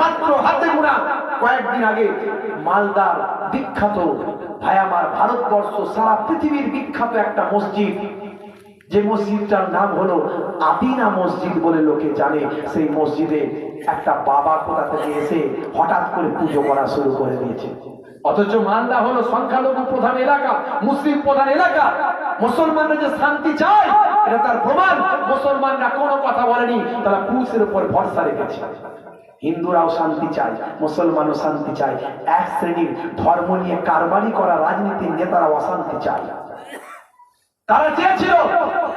মাত্র হাতে কয়েকদিন আগে মালদার বিখ্যাত ভাই আমার ভারতবর্ষ, সারা পৃথিবীর বিখ্যাত একটা মসজিদ। যে মসজিদটার নাম হলো আদিনা মসজিদ বলে লোকে জানে। সেই মসজিদে একটা বাবা কোথা থেকে এসে হঠাৎ করে পুজো করা শুরু করে দিয়েছে। অথচ মালদা হলো সংখ্যালঘু প্রধান এলাকা, মুসলিম প্রধান এলাকা। মুসলমানরা যে শান্তি চায়, এটা তার প্রমাণ। মুসলমানরা কোনো কথা বলেনি, তারা পুরুষের উপর ভরসা রেখেছে। হিন্দুরাও শান্তি চায়, মুসলমানও শান্তি চায়। এক শ্রেণির ধর্ম নিয়ে কারবারি করা রাজনীতির নেতারা অশান্তি চায়। তারা চেয়েছিল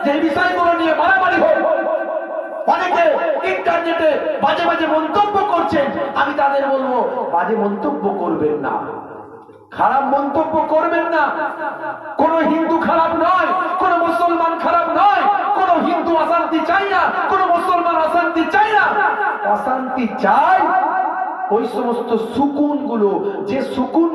যে বিষয়গুলো নিয়ে মারামারি হোক। অনেকে ইন্টারনেটে বাজে বাজে মন্তব্য করছেন। আমি তাদের বলব, বাজে মন্তব্য করবেন না। খারাপ মন্তব্য করবেন না। কোন হিন্দু খারাপ নয়, কোন মুসলমান খারাপ নয়। কোন হিন্দু অশান্তি চাই না, কোন মুসলমান অশান্তি চাই না। অশান্তি চাই ওই সমস্ত সুকুন যে সুকুন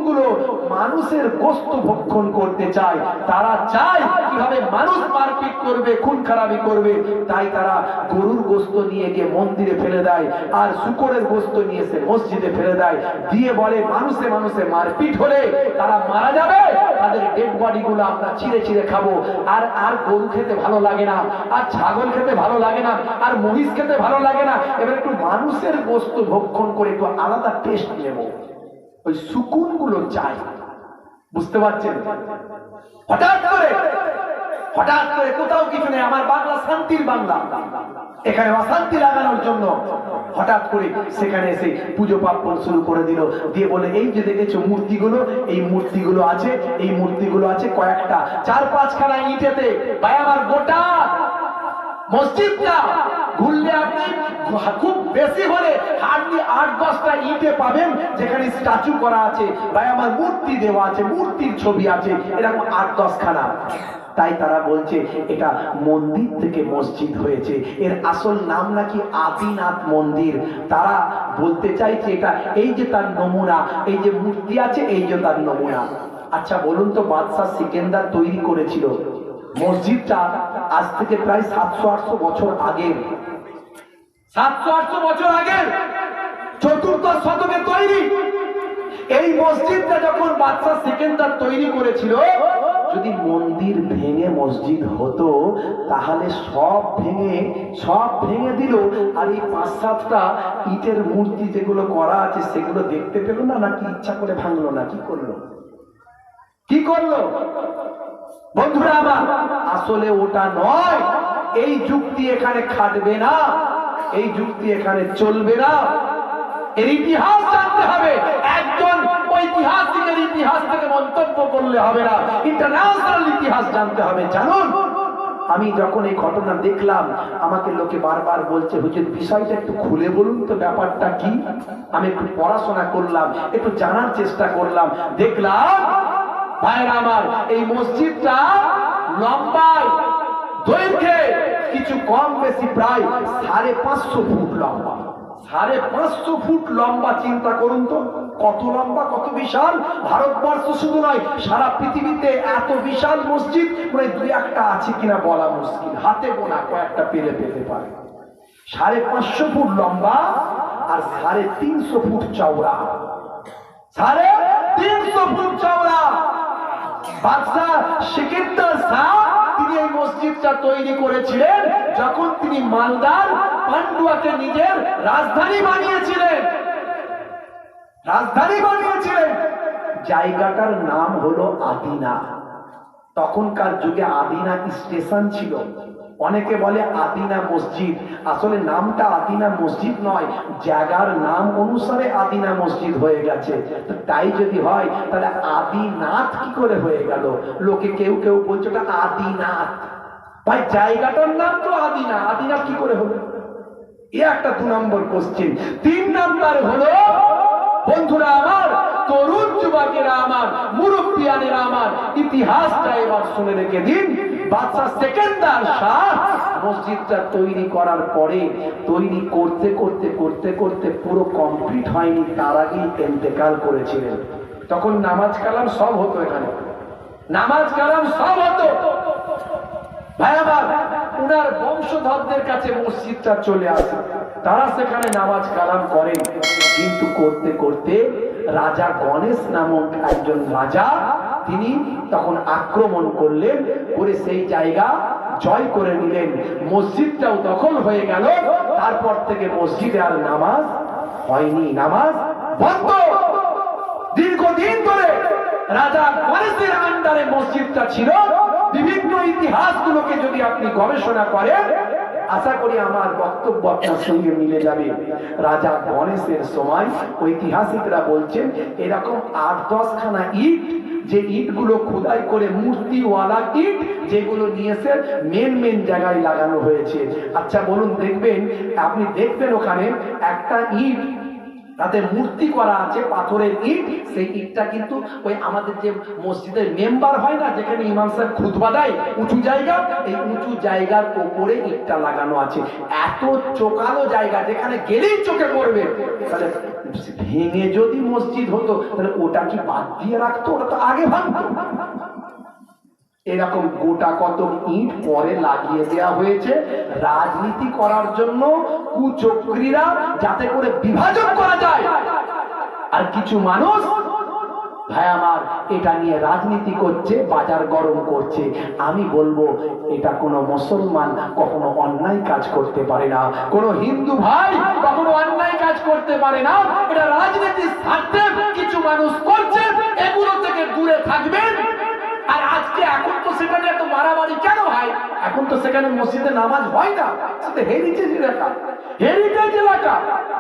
মানুষের গোস্ত ভক্ষণ করতে চায়, তারা চায় কীভাবে মানুষ মারপিট করবে, খুন খারাপি করবে, তাই তারা গরুর গোস্ত নিয়ে গিয়ে মন্দিরে ফেলে দেয়, আর শুকরের গোস্ত নিয়ে এসে মসজিদে ফেলে দেয়। দিয়ে বলে, মানুষে মানুষে মারপিট হলে তারা মারা যাবে। তাদের ডেড বডি গুলো আমরা চিড়ে চিড়ে খাব। আর আর গরু খেতে ভালো লাগে না, আর ছাগল খেতে ভালো লাগে না, আর মহিষ খেতে ভালো লাগে না। এবার একটু মানুষের বস্তু ভক্ষণ করে একটু আলাদা টেস্ট নেব। ওই সুকুনগুলো চাই। বুঝতে পারছেন? হঠাৎ করে হঠাৎ করে কোথাও কিছু নেই, আমার বাংলা শান্তির বাংলা। এখানে অশান্তি লাগানোর জন্য হঠাৎ করে সেখানে এসে পুজো পার্বণ শুরু করে দিল। দিয়ে বলে, এই যে দেখেছ মূর্তিগুলো, এই মূর্তিগুলো আছে, এই মূর্তিগুলো আছে কয়েকটা, চার পাঁচখানা ইটেতে। ভাই, আমার গোটা মসজিদটা ঘুরলে আপনি খুব বেশি হলে হার্ডলি আট দশটা ইটে পাবেন, যেখানে স্ট্যাচু করা আছে। ভাই, আমার মূর্তি দেওয়া আছে, মূর্তির ছবি আছে, এরকম আট দশখানা। তাই তারা বলছে, এটা মন্দির থেকে মসজিদ হয়েছে। এর আসল নাম নাকি আদিনাথ মন্দির? তারা বলতে চাইছে এটা, এই যে তার নমুনা, এই যে মূর্তি আছে, এই যে তার নমুনা। আচ্ছা বলুন তো, বাদশাহ সিকেন্দার তৈরি করেছিল। মসজিদটা আজ থেকে প্রায় সাতশো আটশো বছর আগের। সাতশো আটশো বছর আগের। চতুর্থ শতকে তৈরি। এই মসজিদটা যখন বাদশাহ সিকেন্দার তৈরি করেছিল যদি মন্দির ভেঙে মসজিদ হতো, তাহলে সব ভেঙে সব ভেঙে দিল। আর এই পাঁচ সাতটা ইটের মূর্তি যেগুলো করা আছে, সেগুলো দেখতে পেল না? নাকি ইচ্ছা করে ভাঙলো না? কি করল? কি করল? বন্ধুরা আমার, আসলে ওটা নয়। এই যুক্তি এখানে খাটবে না। এই যুক্তি এখানে চলবে না। এর ইতিহাস জানতে হবে। একজন ঐতিহাসিকের ইতিহাস থেকে মন্তব্য করলে হবে না। ইন্টারন্যাশনাল ইতিহাস জানতে হবে, জানুন। আমি যখন এই ঘটনা দেখলাম, আমাকে লোকে বারবার বলছে, হুজুর, বিষয়টা একটু খুলে বলুন তো, ব্যাপারটা কি? আমি একটু পড়াশোনা করলাম, একটু জানার চেষ্টা করলাম। দেখলাম ভাইরা আমার, এই মসজিদটা লম্বায়, দৈর্ঘ্যে, কিছু কম বেশি প্রায় সাড়ে পাঁচশো ফুট লম্বা। সাড়ে পাঁচশো ফুট লম্বা, চিন্তা করুন তো। কত লম্বা, কত বিশাল? ভারতবর্ষ শুধু নয়, সারা পৃথিবীতে এত বিশাল মসজিদ মানে দুই একটা আছে কিনা বলা মুশকিল। হাতে গোনা কয়েকটা পেলে পেতে পারে। সাড়ে পাঁচশো ফুট লম্বা আর সাড়ে তিনশো ফুট চওড়া। সাড়ে তিনশো ফুট চওড়া। বাদশাহ সিকিন্দার শাহ তিনি এই মসজিদটা তৈরি করেছিলেন যখন তিনি মালদার পান্ডুয়াকে নিজের রাজধানী বানিয়েছিলেন। রাজধানী বানিয়েছিলেন। জায়গাটার নাম হলো আদিনা। তখনকার যুগে আদিনা স্টেশন ছিল। অনেকে বলে আদিনা মসজিদ। আসলে নামটা আদিনা মসজিদ নয়, জায়গার নাম অনুসারে আদিনা মসজিদ হয়ে গেছে। তাই যদি হয়, তাহলে আদিনাথ কি করে হয়ে গেল? লোকে কেউ কেউ বলছে ওটা আদিনাথ। ভাই, জায়গাটার নাম তো আদিনা। আদিনাথ কি করে হলো? এ একটা দু নম্বর কোশ্চেন তিন নাম্বার হলো বন্ধুরা আমার, তরুণ যুবকেরা আমার, মুরব্বিয়ানেরা আমার ইতিহাসটা এবার শুনে রেখে দিন বাদশাহ সেকেন্দার শাহ মসজিদটা তৈরি করার পরে, তৈরি করতে করতে করতে করতে পুরো কমপ্লিট হয়নি, তার আগেই এন্তেকাল করেছিলেন। তখন নামাজ কালাম সব হতো এখানে। নামাজ কালাম সব হতো। ভাই আমার, উনার বংশধরদের কাছে মসজিদটা চলে আসে। তারা সেখানে নামাজ কালাম করেন। কিন্তু করতে করতে রাজা গণেশ নামক একজন রাজা, তিনি তখন আক্রমণ করলেন, করে সেই জায়গা জয় করে নিলেন। মসজিদটাও দখল হয়ে গেল। তারপর থেকে মসজিদে আর নামাজ হয়নি। নামাজ বন্ধ। দীর্ঘদিন ধরে রাজা গণেশের আন্ডারে মসজিদটা ছিল। বিভিন্ন ইতিহাসগুলোকে যদি আপনি গবেষণা করেন আশা করি আমার বক্তব্য আপনার সঙ্গে মিলে যাবে। রাজা গণেশের সময় ঐতিহাসিকরা বলছেন এরকম আট দশখানা ইট যে ইটগুলো খোদাই করে মূর্তিওয়ালা ইট যেগুলো নিয়েছে মেন মেন জায়গায় লাগানো হয়েছে। আচ্ছা বলুন দেখবেন আপনি দেখবেন ওখানে একটা ইট তাতে মূর্তি করা আছে, পাথরের ইট। সেই ইটটা কিন্তু ওই আমাদের যে মসজিদের মেম্বার হয় না, যেখানে ইমাম সাহেব খুদবা দেয়, উঁচু জায়গা, এই উঁচু জায়গার ওপরে ইটটা লাগানো আছে। এত চোকালো জায়গা, যেখানে গেলেই চোখে পড়বে। ভেঙে যদি মসজিদ হতো, তাহলে ওটা কি বাদ দিয়ে রাখতো? ওটা তো আগে ভাঙতো। এরকম গোটা কত ইট পরে লাগিয়ে দেওয়া হয়েছে। রাজনীতি করার জন্য কুচক্রীরা যাতে করে বিভাজন করা যায়। আর কিছু মানুষ, ভাই আমার, এটা নিয়ে রাজনীতি করছে, বাজার গরম করছে। আমি বলব, এটা কোনো মুসলমান কখনো অন্যায় কাজ করতে পারে না। কোনো হিন্দু ভাই কখনো অন্যায় কাজ করতে পারে না। এটা রাজনীতির স্বার্থে কিছু মানুষ করছে, এগুলো থেকে দূরে থাকবেন। আর আজকে এখন তো সেখানে এত মারামারি কেন হয়? এখন তো সেখানে মসজিদে নামাজ হয় না। হেরিটেজ এলাকা। হেরিটেজ এলাকা।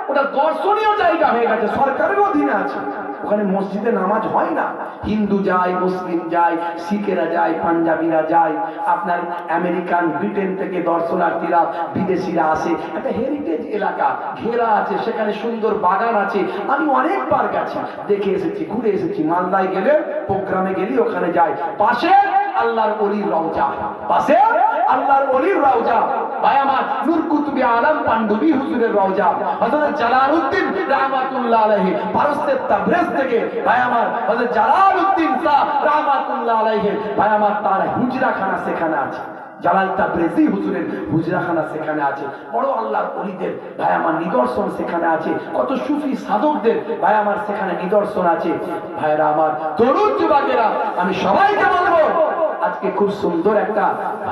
ওটা দর্শনীয় জায়গা হয়ে গেছে সরকারের অধীনে আছে। ওখানে মসজিদে নামাজ হয় না। হিন্দু যায়, মুসলিম যায়, শিখেরা যায়, পাঞ্জাবিরা যায়। আপনার আমেরিকান ব্রিটেন থেকে দর্শনার্থীরা, বিদেশিরা আসে। একটা হেরিটেজ এলাকা, ঘেরা আছে, সেখানে সুন্দর বাগান আছে। আমি অনেকবার গেছি, দেখে এসেছি, ঘুরে এসেছি। মালদায় গেলে, প্রোগ্রামে গেলি ওখানে যায়। পাশে আল্লাহর অলির রওজা, পাশে আল্লাহর অলির রওজা। ভাই আমার নূর কুতুবি আলম হুজুরের রওজা। হযরত জালালউদ্দিন রাহমাতুল্লাহ আলাইহি পারস্যের তাবরেজ থেকে ভাই আমার হযরত জালালউদ্দিন রাহমাতুল্লাহ আলাইহি ভাই আমার তার হুজরাখানা সেখানে আছে। জালাল তাবরেজি হুজুরের হুজরাখানা সেখানে আছে। বড় আল্লাহর অলিদের ভাই আমার নিদর্শন সেখানে আছে। কত সুফি সাধকদের ভাই আমার সেখানে নিদর্শন আছে। ভাইরা আমার তরুণ যুবকেরা, আমি সবাইকে বলব আজকে খুব সুন্দর একটা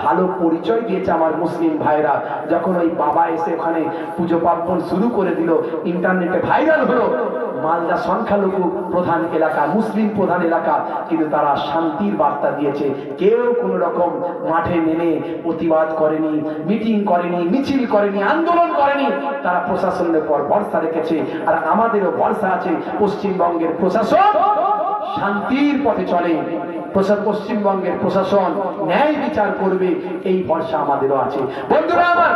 ভালো পরিচয় দিয়েছে আমার মুসলিম ভাইরা। যখন ওই বাবা এসে ওখানে পুজো পার্বণ শুরু করে দিল, ইন্টারনেটে ভাইরাল হলো। মালদা সংখ্যালঘু প্রধান এলাকা, মুসলিম প্রধান এলাকা, কিন্তু তারা শান্তির বার্তা দিয়েছে। কেউ কোন রকম মাঠে নেমে প্রতিবাদ করেনি, মিটিং করেনি, মিছিল করেনি, আন্দোলন করেনি। তারা প্রশাসনের পর ভরসা রেখেছে। আর আমাদেরও ভরসা আছে, পশ্চিমবঙ্গের প্রশাসন শান্তির পথে চলে। পশ্চিমবঙ্গের প্রশাসন ন্যায় বিচার করবে, এই ভরসা আমাদেরও আছে। বন্ধুরা আমার,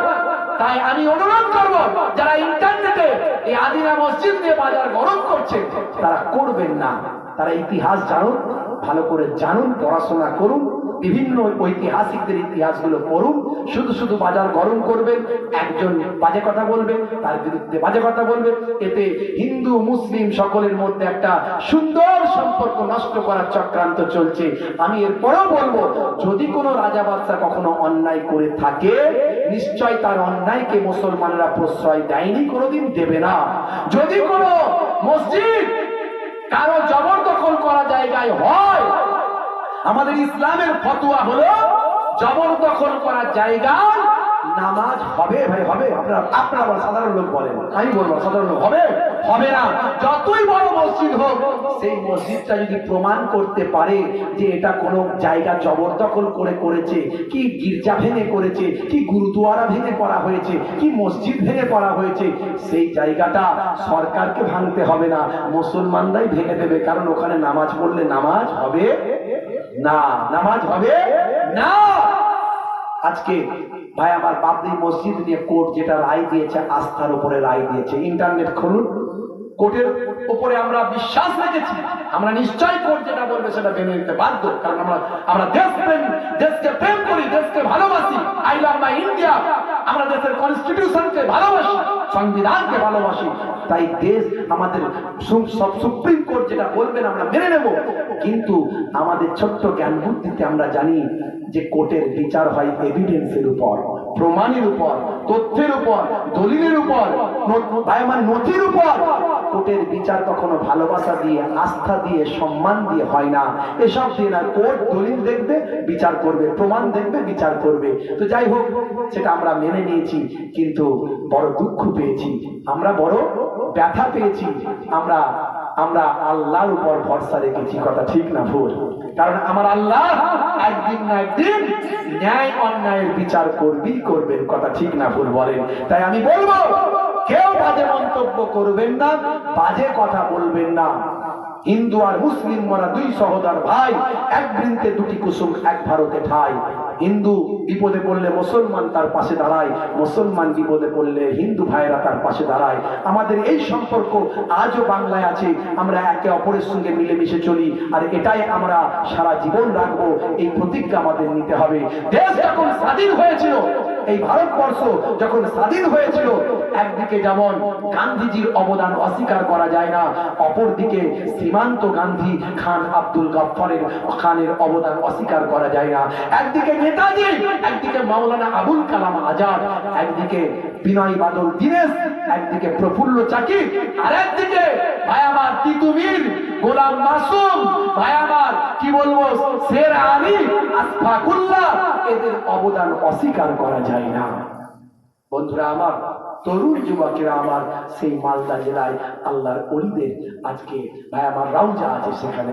তাই আমি অনুরোধ করব, যারা ইন্টারনেটে এই আদিনা মসজিদ নিয়ে বাজার গরম করছে, তারা করবেন না। তারা ইতিহাস জানুন, ভালো করে জানুন, পড়াশোনা করুন বিভিন্ন ঐতিহাসিকদের ইতিহাসগুলো পড়ুন, শুধু শুধু বাজার গরম করবেন, একজন বাজে কথা বলবে, তার বিরুদ্ধে বাজে কথা বলবে, এতে হিন্দু, মুসলিম সকলের মধ্যে একটা সুন্দর সম্পর্ক নষ্ট করার চক্রান্ত চলছে। আমি এরপরেও বলব, যদি কোনো রাজা বাদশা কখনো অন্যায় করে থাকে, নিশ্চয় তার অন্যায়কে মুসলমানরা প্রশ্রয় দেয়নি, কোনোদিন দেবে না। যদি কোনো মসজিদ কারও জবরদখল করা জায়গায় হয় আমাদের ইসলামের ফতোয়া হলো জবরদখল করার জায়গা নামাজ হবে ভাই হবে। আপনারা আপনারা বলেন, সাধারণ লোক বলেন। আমি বলব সাধারণ লোক হবে? হবে না। যতই বড় মসজিদ হোক সেই মসজিদটা যদি প্রমাণ করতে পারে যে এটা কোনো জায়গা জবরদখল করে করেছে কি গির্জা ভেঙে করেছে কি গুরুদুয়ারা ভেঙে করা হয়েছে কি মসজিদ ভেঙে করা হয়েছে সেই জায়গাটা সরকারকে ভাঙতে হবে না। মুসলমানরাই ভেঙে দেবে কারণ ওখানে নামাজ পড়লে নামাজ হবে না, নামাজ হবে না। আজকে ভাই, আমার বাবরি মসজিদ নিয়ে কোর্ট যেটা রায় দিয়েছে, আস্থার উপরে রায় দিয়েছে। ইন্টারনেট খুলুন। কোর্টের উপরে আমরা বিশ্বাস রেখেছি। আমরা নিশ্চয়ই কোর্ট যেটা বলবে সেটা মেনে নিতে বাধ্য। কারণ আমরা আমরা দেশ প্রেম দেশকে প্রেম করি, দেশকে ভালোবাসি। আই লাভ মাই ইন্ডিয়া আমরা দেশের কনস্টিটিউশনকে ভালোবাসি। সংবিধানকে ভালোবাসি। তাই দেশ আমাদের সব সুপ্রিম কোর্ট যেটা বলবেন আমরা মেনে নেব। কিন্তু আমাদের ছোট্ট জ্ঞান বুদ্ধিতে আমরা জানি যে কোর্টের বিচার হয় এভিডেন্সের উপর, প্রমাণের উপর, তথ্যের উপর, দলিলের উপর নথির উপর। কোর্টের বিচার কখনো ভালোবাসা দিয়ে, আস্থা দিয়ে, সম্মান দিয়ে হয় না। এসব দিয়ে না, কোর্ট দলিল দেখবে, বিচার করবে, প্রমাণ দেখবে, বিচার করবে। তো যাই হোক, সেটা আমরা মেনে নিয়েছি, কিন্তু বড় দুঃখ পেয়েছি। আমরা বড় ব্যথা পেয়েছি। আমরা আমরা আল্লাহর উপর ভরসা রেখেছি, কথা ঠিক না ভুল? কারণ আমার আল্লাহ একদিন না একদিন ন্যায় অন্যায়ের বিচার করবি করবেন, কথা ঠিক না ভুল বলেন। তাই আমি বলব কেউ বাজে মন্তব্য করবেন না, বাজে কথা বলবেন না। হিন্দু আর মুসলিম মরা দুই সহোদর ভাই, এক বৃন্তে দুটি কুসুম, এক ভারতে ঠাই। হিন্দু বিপদে পড়লে মুসলমান তার পাশে দাঁড়ায়, মুসলমান বিপদে পড়লে হিন্দু ভাইয়েরা তার পাশে দাঁড়ায়। আমাদের এই সম্পর্ক আজও বাংলায় আছে, আমরা একে অপরের সঙ্গে মিলেমিশে চলি, আর এটাই আমরা সারা জীবন রাখব, এই প্রতিজ্ঞা আমাদের নিতে হবে। দেশ যখন স্বাধীন হয়েছিল এই ভারতবর্ষ যখন স্বাধীন হয়েছিল, একদিকে যেমন গান্ধীজির অবদান অস্বীকার করা যায় না, অপরদিকে সীমান্ত গান্ধী খান আব্দুল গফফারের খানের অবদান অস্বীকার করা যায় না। একদিকে নেতাজি, একদিকে মাওলানা আবুল কালাম আজাদ, একদিকে বিনয় বাদল দীনেশ, একদিকে প্রফুল্ল চাকি আর একদিকে আমার তিতুমির গোলাম মাসুম আমার, কি বলব, শের আলী আসফাকুল্লাহ এদের অবদান অস্বীকার করা যায় না। বন্ধুরা আমার, তরুণ যুবকেরা আমার, সেই মালদা জেলায় আল্লাহর অলিদের আজকে ভাই আমার রাউজা আছে সেখানে।